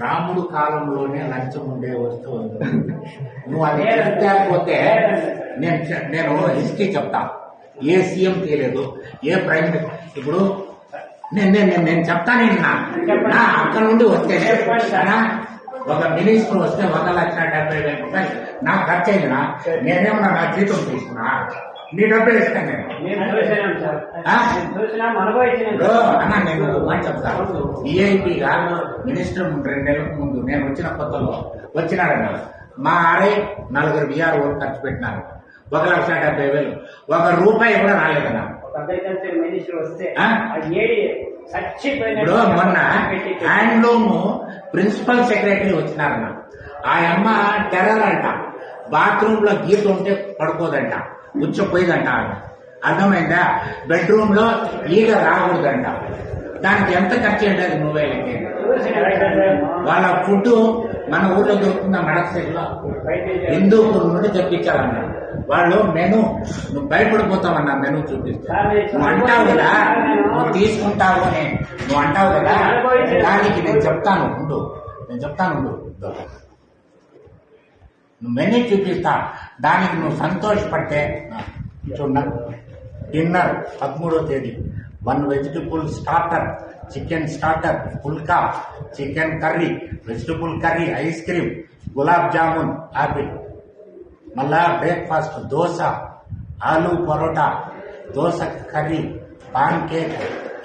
రాముడు కాలంలోనే లంచం ఉండే వస్తువు నువ్వు అది చెప్పకపోతే నేను నేను హిస్టరీ చెప్తా. ఏ సీఎం తెలియదు ఏ ప్రైమ్ మినిస్టర్ ఇప్పుడు నేను నేను నేను- చెప్తాను నిన్న నా అక్కడ నుండి వస్తే నా ఒక మినిస్టర్ వస్తే ఒక లక్ష డెబ్బై వేల రూపాయలు. నాకు ఖర్చు అయిందినా నేనేమన్నా నా జీతం తీసుకున్నా? నీ డబ్బే ఇస్తాను నేను. అన్న నేను ఒక మాట చెప్తాను ఈఐపీగా మినిస్టర్ రెండు నెలలకు ముందు నేను వచ్చిన కొత్తలో వచ్చినాడన్న మా ఆడే నలుగురు బీఆర్ ఖర్చు పెట్టినారు. ఒక లక్ష డెబ్బై వేలు. ఒక రూపాయి కూడా రాలేదన్న ఇప్పుడు మొన్న హ్యాండ్లూమ్ ప్రిన్సిపల్ సెక్రటరీ వచ్చినారన్న ఆ అమ్మ టెర్రర్ అంట బాత్రూమ్లో గీత ఉంటే పడుకోదంట. ఉచ్చపోయిందంట అర్థమైందా? బెడ్రూమ్లో ఈగ రాకూడదంట. దానికి ఎంత ఖర్చు అయ్యేది నువ్వే వాళ్ళ ఫుడ్ మన ఊళ్ళో దొరుకుతున్న మడక్సైడ్లో హిందూ నుండి తెప్పించాలన్నా. వాళ్ళు మెను నువ్వు భయపడిపోతావన్నా మెను చూపిస్తావు నువ్వు అంటావు కదా నువ్వు తీసుకుంటావు అని. నువ్వు అంటావు కదా దానికి నేను చెప్తాను ఉండు. నేను చెప్తాను ఉండు. నువ్వు మెనూ చూపిస్తా. దానికి నువ్వు సంతోషపడితే చూడ డిన్నర్ పదమూడో తేదీ. One vegetable starter chicken starter pulka chicken curry vegetable curry ice cream gulab jamun apple మళ్ళా breakfast dosa aloo paratha dosa curry pancake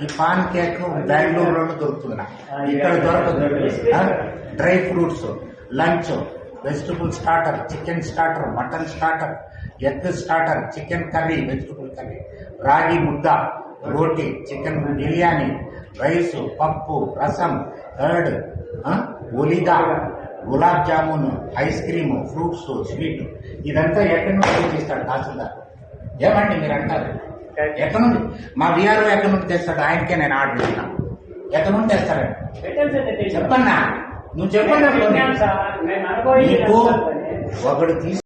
ఈ పాన్ కేక్ బెంగళూరులోనే దొరుకుతుంది ఇక్కడ దొరకదు. Dry fruits lunch vegetable starter chicken starter mutton starter egg starter chicken curry vegetable curry ragi mudda roti chicken biryani rice పప్పు rasam curd ఒలిగా gulab jamun ice cream fruits sweet. ఇదంతా ఎక్కడి నుంచి తెచ్చిస్తాడు తహసీల్దార్? ఏమండి మీరు అంటారు? ఎక్కడి నుండి? మా విఆర్ఓ ఎక్కడి నుండి తెస్తాడు? ఆయనకే నేను ఆర్డర్ ఇచ్చిన ఎక్కడి నుండి తెస్తాడు? చెప్పన్నా నువ్వు చెప్పన్నా నీకు సార్. ఒకడు తీసి